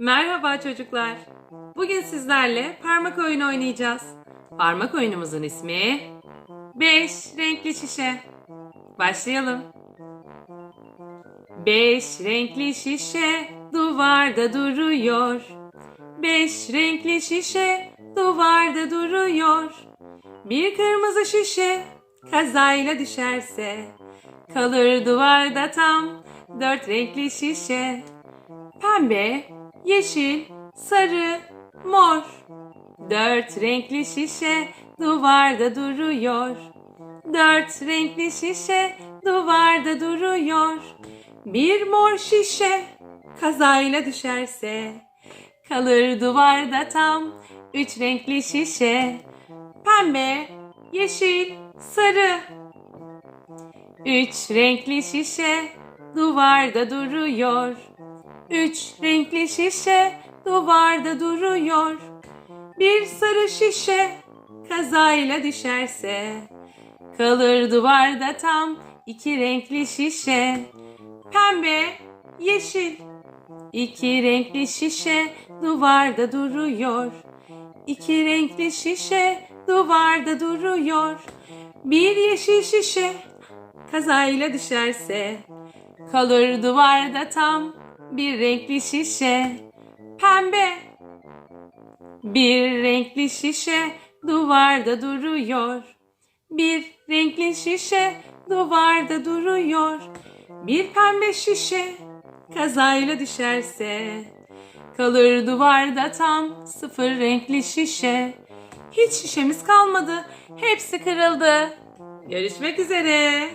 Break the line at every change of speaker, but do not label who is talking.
Merhaba çocuklar. Bugün sizlerle parmak oyunu oynayacağız. Parmak oyunumuzun ismi 5 renkli şişe. Başlayalım. 5 renkli şişe duvarda duruyor. 5 renkli şişe duvarda duruyor. Bir kırmızı şişe kazayla düşerse kalır duvarda tam dört renkli şişe. Pembe, yeşil, sarı, mor. Dört renkli şişe duvarda duruyor. Dört renkli şişe duvarda duruyor. Bir mor şişe kazayla düşerse kalır duvarda tam üç renkli şişe. Pembe, yeşil, sarı. Üç renkli şişe duvarda duruyor. Üç renkli şişe duvarda duruyor. Bir sarı şişe kazayla düşerse kalır duvarda tam iki renkli şişe. Pembe, yeşil. İki renkli şişe duvarda duruyor. İki renkli şişe duvarda duruyor. Bir yeşil şişe kazayla düşerse kalır duvarda tam bir renkli şişe. Pembe. Bir renkli şişe duvarda duruyor. Bir renkli şişe duvarda duruyor. Bir pembe şişe kazayla düşerse kalır duvarda tam sıfır renkli şişe. Hiç şişemiz kalmadı. Hepsi kırıldı. Görüşmek üzere.